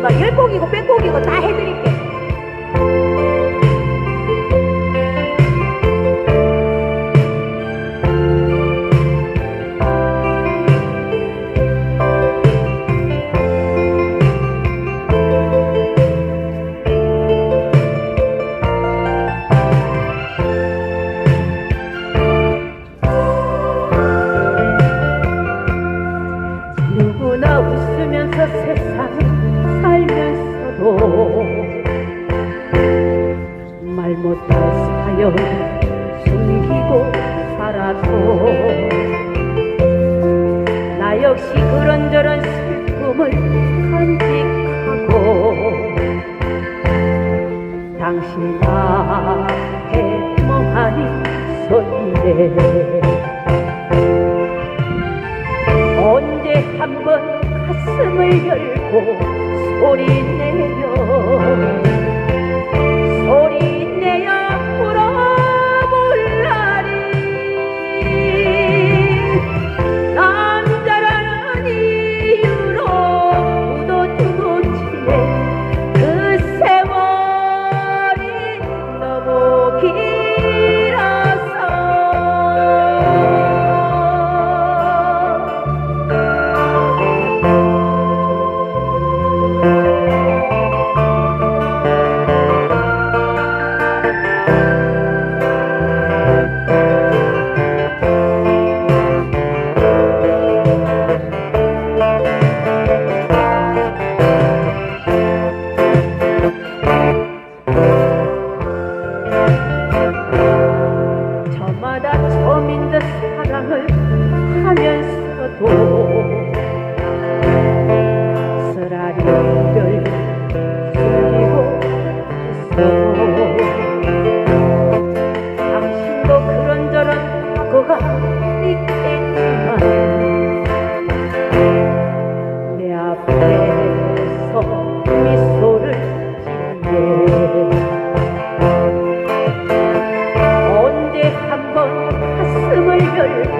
막 열곡이고 백곡이고 다 해드릴게. 사연 숨기고 살아도 나 역시 그런저런 슬픔을 간직하고 당신 앞에 멍하니 서 있네. 언제 한번 가슴을 열고 소리내며 저마다 듯 사랑을 하면서도